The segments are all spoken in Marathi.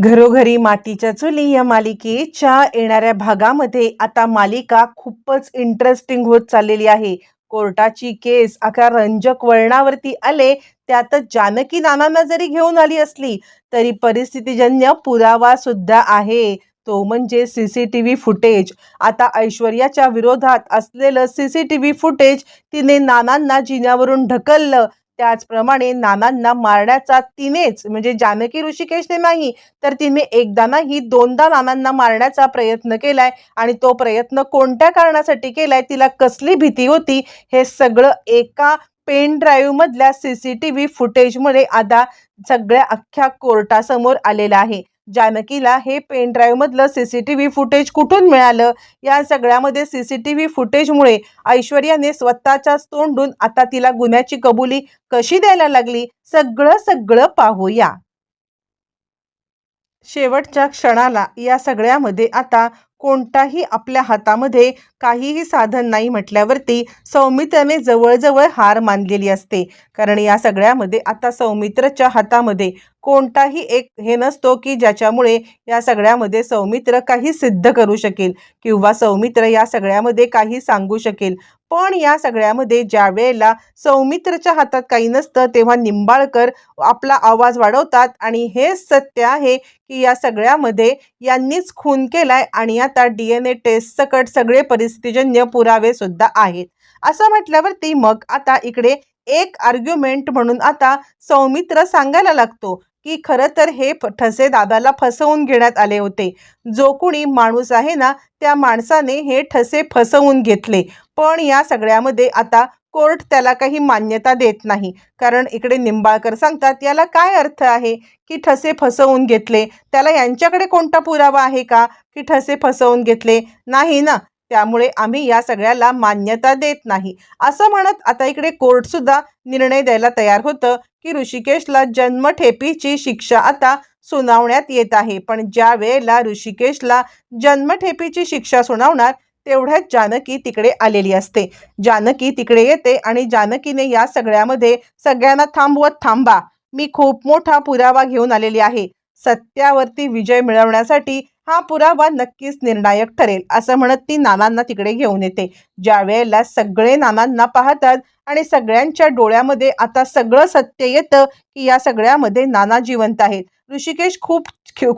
घरोघरी मातीच्या चुली या मालिकेच्या येणाऱ्या भागामध्ये आता मालिका खूपच इंटरेस्टिंग होत चाललेली आहे. कोर्टाची केस अख्या रंजक वळणावरती आले त्यातच जानकी नानांना जरी घेऊन आली असली तरी परिस्थितीजन्य पुरावा सुद्धा आहे. तो म्हणजे C C T V footage आता ऐश्वर्याच्या विरोधात असलेलं C C T V footage तिने नानांना जिन्यावरून ढकललं. त्याचप्रमाणे नानांना मारण्याचा तिनेच म्हणजे जानकी ऋषिकेशने नाही तर तिने एकदा नाही दोनदा नानांना मारण्याचा प्रयत्न केलाय. आणि तो प्रयत्न कोणत्या कारणासाठी केलाय तिला कसली भीती होती हे सगळं एका पेन ड्राईव्ह मधल्या सी सी टी व्ही फुटेजमुळे आता सगळ्या अख्ख्या कोर्टासमोर आलेलं आहे. जानकीला हे pen ड्राईव्हमधलं C C T V footage कुठून मिळालं? या सगळ्यामध्ये सी सी टी व्ही फुटेजमुळे ऐश्वर्याने स्वतःच्याच तोंडून आता तिला गुन्ह्याची कबुली कशी द्यायला लागली? सगळं सगळं पाहूया. शेवटच्या क्षणाला या सगळ्यामध्ये आता कोणताही आपल्या हातामध्ये काहीही साधन नाही म्हटल्यावरती सौमित्राने जवळजवळ हार मानलेली असते. कारण या सगळ्यामध्ये आता सौमित्रच्या हातामध्ये कोणताही एक हे नसतो की ज्याच्यामुळे या सगळ्यामध्ये सौमित्र काही सिद्ध करू शकेल किंवा सौमित्र या सगळ्यामध्ये काही सांगू शकेल. पण या सगळ्यामध्ये ज्या वेळेला सौमित्रच्या हातात काही नसतं तेव्हा निंबाळकर आपला आवाज वाढवतात आणि हेच सत्य आहे की या सगळ्यामध्ये यांनीच खून केलाय आणि आता डी एन ए टेस्ट सकट सगळे परिस्थितीजन्य पुरावे सुद्धा आहेत. असं म्हटल्यावरती मग आता इकडे एक आर्ग्युमेंट म्हणून आता सौमित्र सांगायला लागतो. की खरं तर हे फ- ठसे दादाला फसवून घेण्यात आले होते. जो कुणी माणूस आहे ना त्या माणसाने हे ठसे फसवून घेतले. पण या सगळ्यामध्ये आता कोर्ट त्याला काही मान्यता देत नाही. कारण इकडे निंबाळकर सांगतात याला काय अर्थ आहे की ठसे फसवून घेतले? त्याला यांच्याकडे कोणता पुरावा आहे का की ठसे फसवून घेतले? नाही ना. त्यामुळे आम्ही या सगळ्याला मान्यता देत नाही. असं म्हणत आता इकडे कोर्ट सुद्धा निर्णय द्यायला तयार होतं की ऋषिकेशला जन्मठेपीची शिक्षा आता सुनावण्यात येत आहे. पण ज्या वेळेला ऋषिकेशला जन्मठेपीची शिक्षा सुनावणार तेवढ्यात जानकी तिकडे आलेली असते. जानकी तिकडे येते आणि जानकीने या सगळ्यामध्ये सगळ्यांना थांबवत थांबा. मी खूप मोठा पुरावा घेऊन आलेली आहे. सत्यावरती विजय मिळवण्यासाठी हा पुरावा नक्कीच निर्णायक ठरेल असं म्हणत ती नानांना तिकडे घेऊन येते. ज्या वेळेला सगळे नानांना पाहतात आणि सगळ्यांच्या डोळ्यामध्ये आता सगळं सत्य येतं की या सगळ्यामध्ये नाना जिवंत आहेत. ऋषिकेश खूप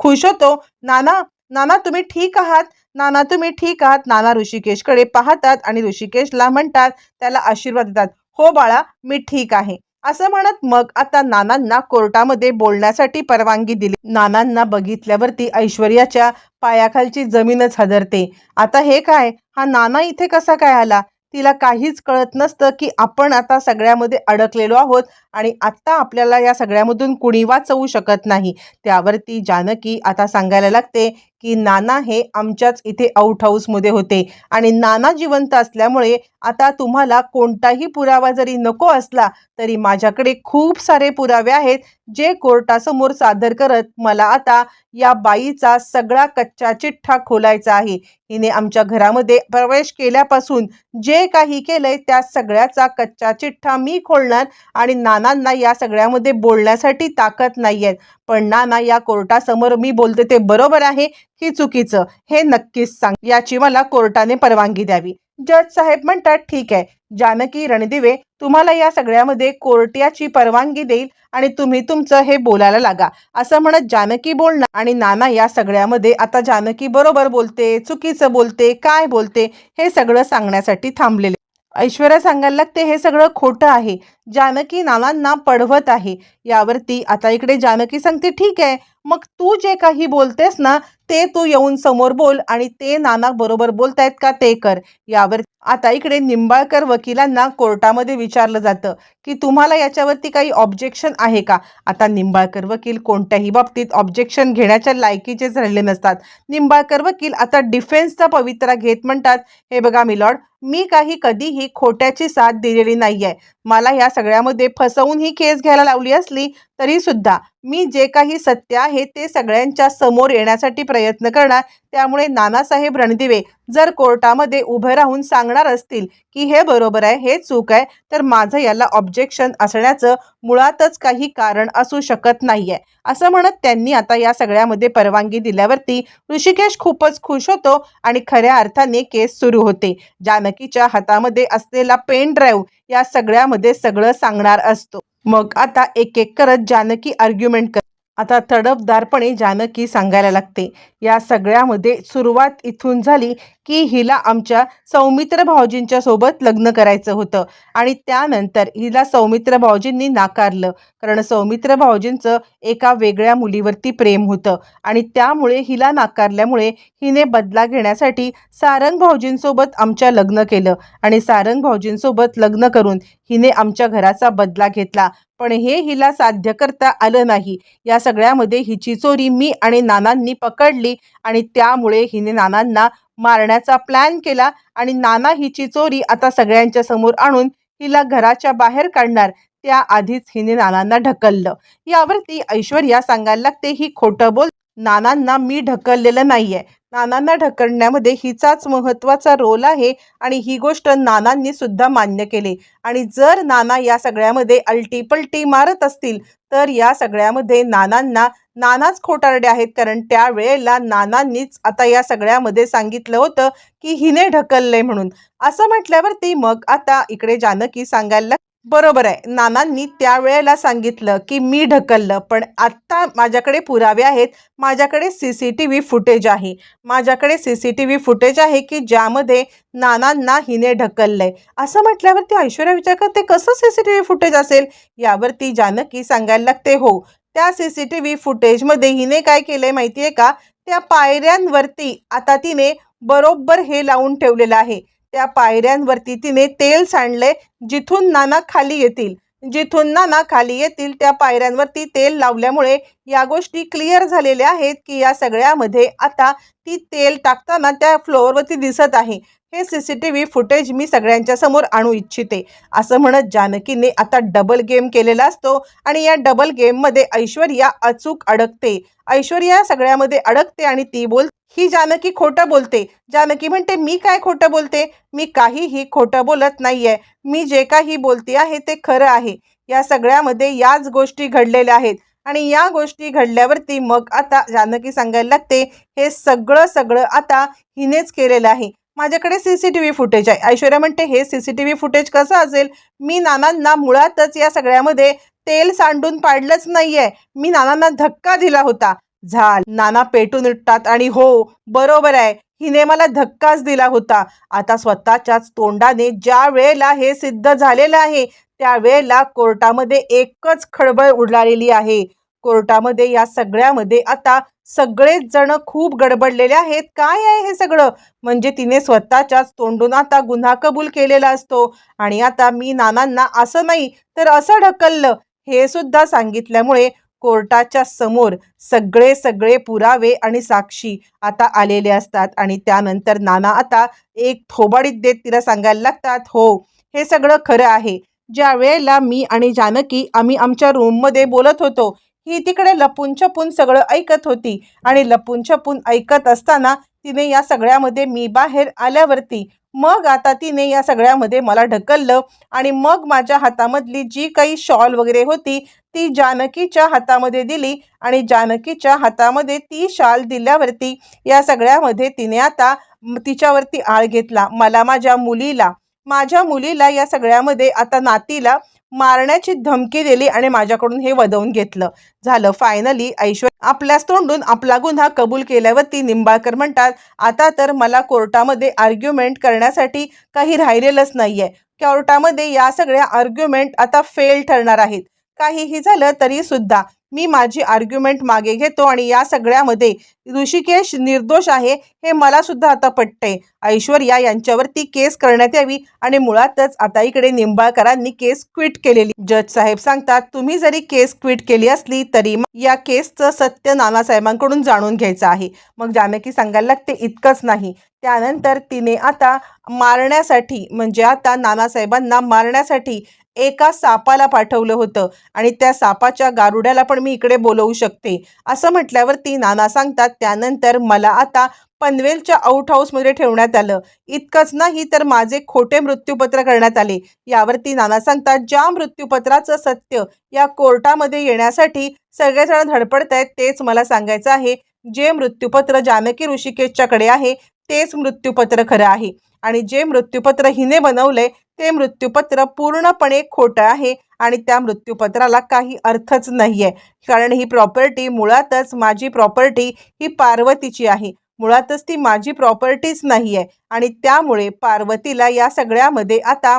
खुश होतो. नाना नाना तुम्ही ठीक आहात? नाना तुम्ही ठीक आहात? नाना ऋषिकेशकडे पाहतात आणि ऋषिकेशला म्हणतात त्याला आशीर्वाद देतात. हो बाळा मी ठीक आहे. असं म्हणत मग आता नानांना कोर्टामध्ये बोलण्यासाठी परवानगी दिली. नानांना बघितल्यावरती ऐश्वर्याच्या पायाखालची जमीनच हादरते. आता हे काय? हा नाना इथे कसा काय आला? तिला काहीच कळत नसतं की आपण आता सगळ्यामध्ये अडकलेलो आहोत आणि आत्ता आपल्याला या सगळ्यामधून कुणी वाचवू शकत नाही. त्यावरती जानकी आता सांगायला लागते की नाना हे आमच्याच इथे आउट हाऊसमध्ये होते. आणि नाना जिवंत असल्यामुळे आता तुम्हाला कोणताही पुरावा जरी नको असला तरी माझ्याकडे खूप सारे पुरावे आहेत जे कोर्टासमोर सादर करत मला आता या बाईचा सगळा कच्चा चिठ्ठा खोलायचा आहे. हिने आमच्या घरामध्ये प्रवेश केल्यापासून जे काही केलंय त्या सगळ्याचा कच्चा चिठ्ठा मी खोलणार आणि नानांना या सगळ्यामध्ये बोलण्यासाठी ताकद नाही आहे पण ना ना या कोर्टासमोर मी बोलते ते बरोबर आहे की चुकीचं हे नक्कीच सांग. याची मला कोर्टाने परवानगी द्यावी. जज साहेब म्हणतात ठीक आहे. जानकी रणदिवे तुम्हाला या सगळ्यामध्ये कोर्टियाची परवानगी देईल आणि तुम्ही तुमचं हे बोलायला लागा. असं म्हणत जानकी बोलणं आणि नाना या सगळ्यामध्ये आता जानकी बरोबर बोलते चुकीचं बोलते काय बोलते हे सगळं सांगण्यासाठी थांबलेले ऐश्वर्या सांगायला लागते हे सगळं खोटं आहे. जानकी नानांना पडवत आहे. यावरती आता इकडे जानकी सांगते ठीक आहे मग तू जे काही बोलतेस ना ते तू येऊन समोर बोल आणि ते नाना बरोबर बोलतायत का ते कर. यावर आता इकडे निंबाळकर वकिलांना कोर्टामध्ये विचारलं जातं की तुम्हाला याच्यावरती काही ऑब्जेक्शन आहे का? आता निंबाळकर वकील कोणत्याही बाबतीत ऑब्जेक्शन घेण्याच्या लायकीचे झालेले नसतात. निंबाळकर वकील आता डिफेन्सचा पवित्रा घेत म्हणतात हे बघा मिलॉर्ड मी काही कधीही खोट्याची साथ दिलेली नाही आहे मला या सगळ्यामध्ये फसवून ही केस घ्यायला लावली असली तरी सुद्धा मी जे काही सत्य आहे ते सगळ्यांच्या समोर येण्यासाठी प्रयत्न करणार. त्यामुळे नानासाहेब रणदिवे जर कोर्टामध्ये उभे राहून सांगणार असतील की हे बरोबर आहे हे चूक आहे तर माझं याला ऑब्जेक्शन असण्याचं मुळातच काही कारण असू शकत नाही आहे असं म्हणत त्यांनी आता या सगळ्यामध्ये परवानगी दिल्यावरती ऋषिकेश खूपच खुश होतो आणि खऱ्या अर्थाने केस सुरू होते. जानकीच्या हातामध्ये असलेला पेन ड्राईव्ह या सगळ्यामध्ये सगळं सांगणार असतो. मग आता एक एक करत जानकी आर्ग्युमेंट कर आता तडफदारपणे जानकी सांगायला लागते. या सगळ्यामध्ये सुरुवात इथून झाली की हिला आमच्या सौमित्र भाऊजींच्या सोबत लग्न करायचं होतं. आणि त्यानंतर हिला सौमित्र भाऊजींनी नाकारलं. कारण सौमित्र भाऊजींचं एका वेगळ्या मुलीवरती प्रेम होतं. आणि त्यामुळे हिला नाकारल्यामुळे हिने बदला घेण्यासाठी सारंग भाऊजींसोबत आमच्या लग्न केलं. आणि सारंग भाऊजींसोबत लग्न करून हिने आमच्या घराचा बदला घेतला. पण हे हिला साध्य करता आलं नाही. या सगळ्यामध्ये हिची चोरी मी आणि नानांनी पकडली आणि त्यामुळे हिने नानांना मारण्याचा प्लॅन केला आणि नाना हिची चोरी आता सगळ्यांच्या समोर आणून हिला घराच्या बाहेर काढणार त्याआधीच हिने नानांना ढकललं. यावरती ऐश्वर्या सांगायला लागते ही खोटं बोल नानांना मी ढकललेलं नाही आहे नानांना ढकलण्यामध्ये हिचाच महत्त्वाचा रोल आहे आणि ही गोष्ट नानांनी सुद्धा मान्य केली. आणि जर नाना या सगळ्यामध्ये अल्टीपल्टी मारत असतील तर या सगळ्यामध्ये नानांना नानाच खोटारडे आहेत. कारण त्यावेळेला नानांनीच आता या सगळ्यामध्ये सांगितलं होतं की हिने ढकललंय म्हणून. असं म्हटल्यावरती मग आता इकडे जानकी सांगायला बरोबर आहे. नानांनी त्यावेळेला सांगितलं की मी ढकललं पण आत्ता माझ्याकडे पुरावे आहेत. माझ्याकडे C C T V footage आहे. माझ्याकडे C C T V footage आहे की ज्यामध्ये नानांना हिने ढकललंय. असं म्हटल्यावरती ऐश्वर्या विचार करते कसं C C T V footage असेल? यावरती जानकी सांगायला लागते हो त्या सी सी टी व्ही फुटेजमध्ये हिने काय केलंय माहिती आहे का? त्या पायऱ्यांवरती आता तिने बरोबर हे लावून ठेवलेलं आहे. त्या पायऱ्यांवरती तिने तेल सांडले जिथून नाना खाली येतील. जिथून नाना खाली येतील त्या पायऱ्यांवरती तेल लावल्यामुळे या गोष्टी क्लिअर झालेल्या आहेत की या सगळ्यामध्ये आता ती तेल टाकताना त्या फ्लोअरवरती दिसत आहे. हे C C T V footage मी सगळ्यांच्या समोर आणू इच्छिते. असं म्हणत जानकीने आता डबल गेम केलेला असतो आणि या डबल गेममध्ये ऐश्वर्या अचूक अडकते. ऐश्वर्या सगळ्यामध्ये अडकते आणि ती बोल ही जानकी खोटं बोलते. जानकी म्हणते मी काय खोटं बोलते? मी काहीही खोटं बोलत नाही आहे मी जे काही बोलते आहे ते खरं आहे. या सगळ्यामध्ये याच गोष्टी घडलेल्या आहेत. आणि या गोष्टी घडल्यावरती मग आता जानकी सांगायला लागते हे सगळं सगळं आता हिनेच केलेलं आहे. माझ्याकडे C C T V footage आहे. ऐश्वर्या म्हणते हे C C T V footage कसं असेल? मी नानांना मुळातच या सगळ्यामध्ये तेल सांडून पाडलंच नाही आहे मी नानांना धक्का दिला होता. झाल. नाना पेटून उठतात आणि हो बरोबर आहे. हिने मला धक्काच दिला होता. आता स्वतःच्याच तोंडाने ज्या वेळेला हे सिद्ध झालेलं आहे त्यावेळेला कोर्टामध्ये एकच खळबळ उडलेली आहे. कोर्टामध्ये या सगळ्यामध्ये आता सगळेच जण खूप गडबडलेले आहेत. काय आहे हे सगळं? म्हणजे तिने स्वतःच्याच तोंडून आता गुन्हा कबूल केलेला असतो. आणि आता मी नानांना असं नाही तर असं ढकललं. हे सुद्धा सांगितल्यामुळे कोर्टाच्या समोर सगळे सगळे पुरावे आणि साक्षी आता आलेले असतात. आणि त्यानंतर नाना आता एक थोबाडीत देत तिला सांगायला लागतात हो हे सगळं खरं आहे. ज्या वेळेला मी आणि जानकी आम्ही आमच्या रूममध्ये बोलत होतो ही तिकडे लपून छपून सगळं ऐकत होती. आणि लपून छपून ऐकत असताना तिने या सगळ्यामध्ये मी बाहेर आल्यावरती मग आता तिने या सगळ्यामध्ये मला ढकललं. आणि मग माझ्या हातामधली जी काही शॉल वगैरे होती ती जानकीच्या हातामध्ये दिली आणि जानकीच्या हातामध्ये ती शाल दिल्यावरती या सगळ्यामध्ये तिने आता तिच्यावरती आळ घेतला. मला माझ्या मुलीला माझ्या मुलीला या सगळ्यामध्ये आता नातीला मारण्याची धमकी दिली आणि माझ्याकडून हे वदवून घेतलं. झालं. फायनली ऐश्वर्या आपल्याच तोंडून आपला गुन्हा कबूल केल्यावरती निंबाळकर म्हणतात आता तर मला कोर्टामध्ये आर्ग्युमेंट करण्यासाठी काही राहिलेलंच नाही आहे कोर्टामध्ये या सगळ्या आर्ग्युमेंट आता फेल ठरणार आहेत. काहीही झालं तरी सुद्धा मी माझी आर्ग्युमेंट मागे घेतो आणि या सगळ्यामध्ये ऋषिकेश निर्दोष आहे हे मला सुद्धा आता पटतंय. ऐश्वर्या यांच्यावरती केस करण्यात यावी आणि मुळातच आता इकडे निंबाळकरांनी केस क्विट केलेली. जज साहेब सांगतात तुम्ही जरी केस क्विट केली असली तरी या केसचं सत्य नानासाहेबांकडून जाणून घ्यायचं आहे. मग जामेकी सांगायला लागते इतकंच नाही. त्यानंतर तिने आता मारण्यासाठी म्हणजे आता नानासाहेबांना मारण्यासाठी एका सापाला पाठवलं होतं. आणि त्या सापाच्या गारुड्याला पण मी इकडे बोलवू शकते. असं म्हटल्यावरती नाना सांगतात त्यानंतर मला आता पनवेलच्या आउट हाऊसमध्ये ठेवण्यात आलं. इतकंच नाही तर माझे खोटे मृत्यूपत्र करण्यात आले. यावरती नाना सांगतात ज्या मृत्यूपत्राचं सत्य या कोर्टामध्ये येण्यासाठी सगळेजण धडपडत आहेत तेच मला सांगायचं आहे. जे मृत्यूपत्र जानकी ऋषिकेशच्याकडे आहे तेच मृत्यूपत्र खरं आहे. आणि जे मृत्यूपत्र हिने बनवलंय ते मृत्यूपत्र पूर्णपणे खोटं आहे आणि त्या मृत्यूपत्राला काही अर्थच नाही आहे कारण ही प्रॉपर्टी मुळातच माझी प्रॉपर्टी ही पार्वतीची आहे. मुळातच ती माझी प्रॉपर्टीच नाही आहे आणि त्यामुळे पार्वतीला या सगळ्यामध्ये आता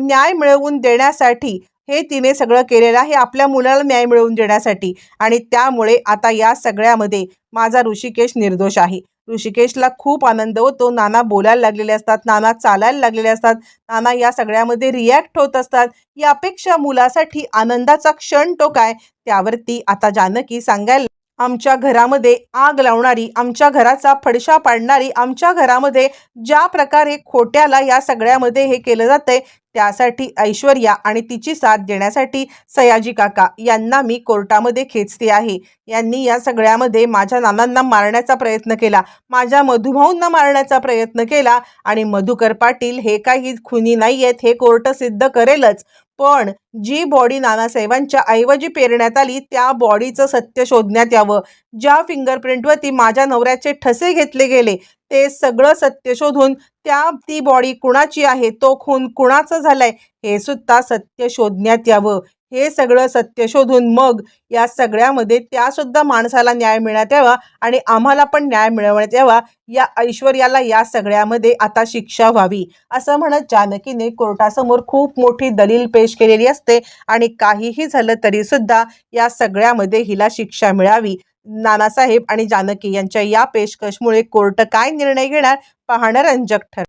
न्याय मिळवून देण्यासाठी हे तिने सगळं केलेलं आहे आपल्या मुलाला न्याय मिळवून देण्यासाठी. आणि त्यामुळे आता या सगळ्यामध्ये माझा ऋषिकेश निर्दोष आहे. ऋषिकेशला खूप आनंद होतो. नाना बोलायला लागलेले असतात नाना चालायला लागलेले असतात. नाना या सगळ्यामध्ये रिॲक्ट होत असतात. यापेक्षा मुलासाठी आनंदाचा क्षण तो काय? त्यावरती आता जानकी सांगायला आमच्या घरामध्ये आग लावणारी आमच्या घराचा फडशा पाडणारी आमच्या घरामध्ये ज्या प्रकारे खोट्याला या सगळ्यामध्ये हे केलं जातंय त्यासाठी ऐश्वर्या आणि तिची साथ देण्यासाठी सयाजी काका यांना मी कोर्टामध्ये खेचते आहे. यांनी या सगळ्यामध्ये माझ्या नानांना मारण्याचा प्रयत्न केला माझ्या मधुभाऊंना मारण्याचा प्रयत्न केला आणि मधुकर पाटील हे काही खुनी नाही आहेत हे कोर्ट सिद्ध करेलच. पण जी बॉडी नानासाहेबांच्या ऐवजी पेरण्यात आली त्या बॉडीचं सत्य शोधण्यात यावं. ज्या फिंगरप्रिंटवरती माझ्या नवऱ्याचे ठसे घेतले गेले ते सगळं सत्य शोधून त्या ती बॉडी कुणाची आहे? तो खून कुणाचा झालाय? हे सुद्धा सत्य शोधण्यात यावं. हे सगळं सत्य शोधून मग या सगळ्यामध्ये त्यासुद्धा माणसाला न्याय मिळण्यात यावा आणि आम्हाला पण न्याय मिळवण्यात यावा. या ऐश्वर्याला या सगळ्यामध्ये आता शिक्षा व्हावी. असं म्हणत जानकीने कोर्टासमोर खूप मोठी दलील पेश केलेली असते आणि काहीही झालं तरीसुद्धा या सगळ्यामध्ये हिला शिक्षा मिळावी. नानासाहेब आणि जानकी यांच्या या पेशकशमुळे कोर्ट काय निर्णय घेणार? पाहणं रंजक ठर